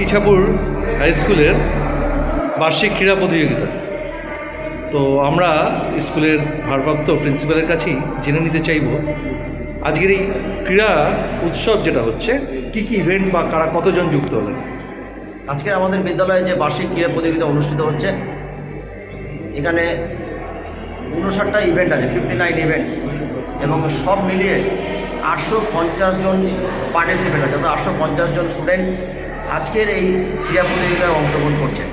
Ichapur high স্কুলের বার্ষিক ক্রীড়া প্রতিযোগিতা। তো আমরা স্কুলের ভারপ্রাপ্ত প্রিন্সিপালের কাছেই জেনে নিতে চাইব, আজকের এই ক্রীড়া উৎসব যেটা হচ্ছে, কি কি ইভেন্ট বা কারা কতজন যুক্ত হলেন? আজকে আমাদের বিদ্যালয়ে যে বার্ষিক ক্রীড়া প্রতিযোগিতা অনুষ্ঠিত হচ্ছে, এখানে উনষাটটা ইভেন্ট আছে ফিফটি নাইন ইভেন্টস এবং সব মিলিয়ে আটশো পঞ্চাশ জন পার্টিসিপেন্ট আছে, অর্থাৎ আটশো পঞ্চাশ জন স্টুডেন্ট আজকের এই ক্রীড়া প্রতিযোগিতায় অংশগ্রহণ করছে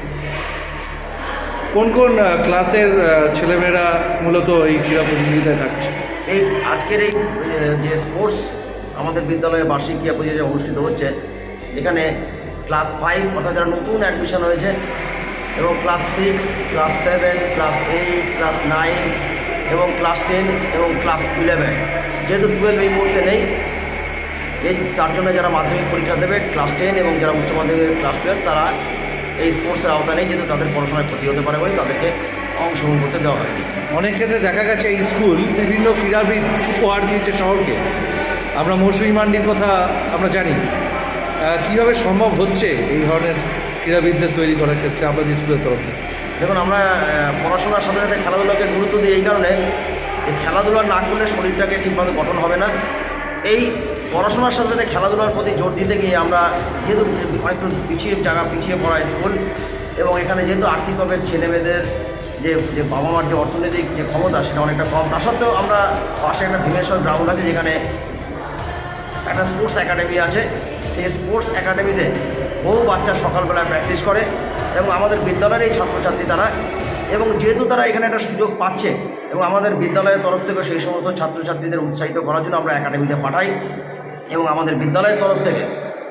কোন কোন ক্লাসের ছেলেমেয়েরা মূলত এই ক্রীড়া প্রতিযোগিতায় থাকছে? এই আজকের এই যে স্পোর্টস আমাদের বিদ্যালয়ে বার্ষিক ক্রীড়া প্রতিযোগিতা অনুষ্ঠিত হচ্ছে এখানে ক্লাস ফাইভ অর্থাৎ যারা নতুন অ্যাডমিশন হয়েছে এবং class six class seven class eight class nine এবং ক্লাস টেন এবং ক্লাস ইলেভেন। যেহেতু টুয়েলভ এই মুহূর্তে নেই এই তার জন্য যারা মাধ্যমিক পরীক্ষা দেবে ক্লাস টেন এবং যারা উচ্চ মাধ্যমিক ক্লাস টুয়েলভ তারা এই স্পোর্টসের আওতা নেই যেহেতু তাদের পড়াশোনায় ক্ষতি হতে পারে বলে তাদেরকে অংশগ্রহণ করতে দেওয়া হয়নি। অনেক ক্ষেত্রে দেখা গেছে এই স্কুল বিভিন্ন ক্রীড়াবিদ উপহার দিয়েছে শহরকে। আমরা মৌসুমী মান্ডির কথা আমরা জানি। কীভাবে সম্ভব হচ্ছে এই ধরনের ক্রীড়াবিদদের তৈরি করার ক্ষেত্রে আমাদের স্কুলের তরফ থেকে? দেখুন আমরা পড়াশোনার সাথে সাথে খেলাধুলাকে গুরুত্ব দিই এই কারণে যে খেলাধুলা না করলে শরীরটাকে ঠিকভাবে গঠন হবে না। এই পড়াশোনার সাথে সাথে খেলাধুলার প্রতি জোর দিতে গিয়ে আমরা যেহেতু একটু পিছিয়ে জায়গা পিছিয়ে পড়া স্কুল এবং এখানে যেহেতু আর্থিকভাবে ছেলেমেয়েদের যে যে বাবা মার যে অর্থনৈতিক যে ক্ষমতা সেটা অনেকটা কম, তা সত্ত্বেও আমরা পাশে একটা ভীমেশ্বর গ্রাউন্ড আছে যেখানে একটা স্পোর্টস একাডেমি আছে। সেই স্পোর্টস একাডেমিতে বহু বাচ্চা সকালবেলা প্র্যাকটিস করে এবং আমাদের বিদ্যালয়ের এই ছাত্রছাত্রী তারা এবং যেহেতু তারা এখানে একটা সুযোগ পাচ্ছে এবং আমাদের বিদ্যালয়ের তরফ থেকে সেই সমস্ত ছাত্রছাত্রীদের উৎসাহিত করার জন্য আমরা একাডেমিতে পাঠাই এবং আমাদের বিদ্যালয়ের তরফ থেকে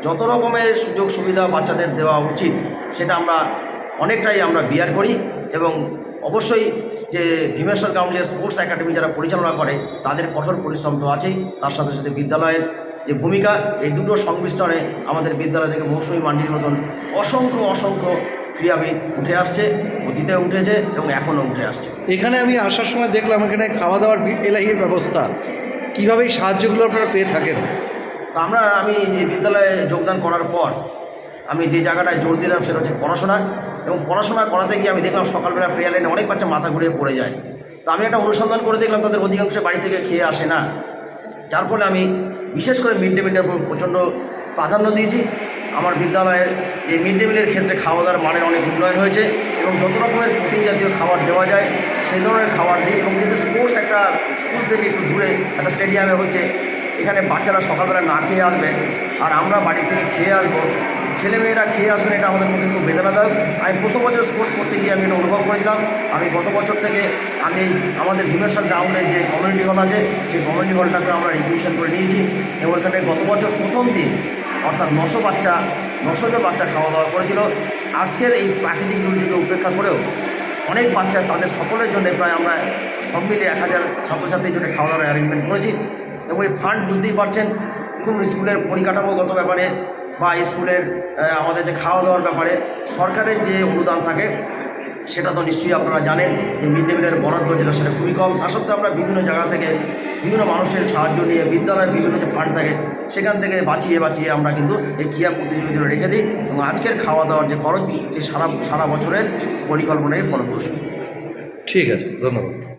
যত রকমের সুযোগ সুবিধা বাচ্চাদের দেওয়া উচিত সেটা আমরা অনেকটাই আমরা বিয়ার করি এবং অবশ্যই যে ভীমেশ্বর গ্রাউন্ড স্পোর্টস একাডেমি যারা পরিচালনা করে, তাদের কঠোর পরিশ্রম তো আছেই। তার সাথে সাথে বিদ্যালয়ের যে ভূমিকা, এই দুটো সংমিশ্রণে আমাদের বিদ্যালয় থেকে মৌসুমী মান্ডির মতন অসংখ্য অসংখ্য ক্রীড়াবিদ উঠে আসছে অতীতে উঠেছে এবং এখনও উঠে আসছে। এখানে আমি আসার সময় দেখলাম এখানে খাওয়া দাওয়ার এলাহি ব্যবস্থা। কীভাবে এই সাহায্যগুলো আপনারা পেয়ে থাকেন? তো আমরা আমি এই বিদ্যালয়ে যোগদান করার পর আমি যে জায়গাটায় জোর দিলাম সেটা হচ্ছে পড়াশোনা এবং পড়াশোনা করাতে গিয়ে আমি দেখলাম সকালবেলা প্রেয়ার লাইনে অনেক বাচ্চা মাথা ঘুরিয়ে পড়ে যায়। তো আমি একটা অনুসন্ধান করে দেখলাম তাদের অধিকাংশ বাড়ি থেকে খেয়ে আসে না। যার ফলে আমি বিশেষ করে মিড ডে মিলের উপর প্রচণ্ড প্রাধান্য দিয়েছি। আমার বিদ্যালয়ের এই মিড ডে মিলের ক্ষেত্রে খাওয়া দাওয়ার মানের অনেক উন্নয়ন হয়েছে এবং যত রকমের প্রোটিন জাতীয় খাবার দেওয়া যায়, সেই ধরনের খাবার দিই এবং যেহেতু স্পোর্টস একটা স্কুল থেকে একটু দূরে একটা স্টেডিয়ামে হচ্ছে, এখানে বাচ্চারা সকালবেলা না খেয়ে আসবে আর আমরা বাড়ি থেকে খেয়ে আসব, ছেলেমেয়েরা খেয়ে আসবেন এটা আমাদের পক্ষে খুব বেদনাদায়ক। আমি প্রথম বছর স্পোর্টস করতে গিয়ে আমি এটা অনুভব করেছিলাম। আমি গত বছর থেকে আমি আমাদের ভীমেশ্বর গ্রাউন্ডে যে কমিউনিটি হল আছে, সেই কমিউনিটি হলটাকে আমরা রিকুইশন করে নিয়েছি এবং এখানে গত বছর প্রথম দিন অর্থাৎ নশো বাচ্চা নশো জন বাচ্চা খাওয়া দাওয়া করেছিল। আজকের এই প্রাকৃতিক দুর্যোগে উপেক্ষা করেও অনেক বাচ্চা তাদের সকলের জন্য প্রায় আমরা সব মিলে এক হাজার ছাত্রছাত্রীর জন্য খাওয়া দাওয়ার অ্যারেঞ্জমেন্ট করেছি এবং এই ফান্ড বুঝতেই পারছেন খুব স্কুলের পরিকাঠামোগত ব্যাপারে বা স্কুলের আমাদের যে খাওয়া দাওয়ার ব্যাপারে সরকারের যে অনুদান থাকে, সেটা তো নিশ্চয়ই আপনারা জানেন যে মিড ডে মিলের বরাদ্দ যেটা সেটা খুবই কম। তা সত্ত্বেও আমরা বিভিন্ন জায়গা থেকে বিভিন্ন মানুষের সাহায্য নিয়ে বিদ্যালয়ের বিভিন্ন যে ফান্ড থাকে সেখান থেকে বাঁচিয়ে বাঁচিয়ে আমরা কিন্তু এই ক্রিয়া প্রতিযোগিতা রেখে দিই এবং আজকের খাওয়া দাওয়ার যে খরচ, সে সারা সারা বছরের পরিকল্পনায় ফলপ্রসূ। ঠিক আছে, ধন্যবাদ।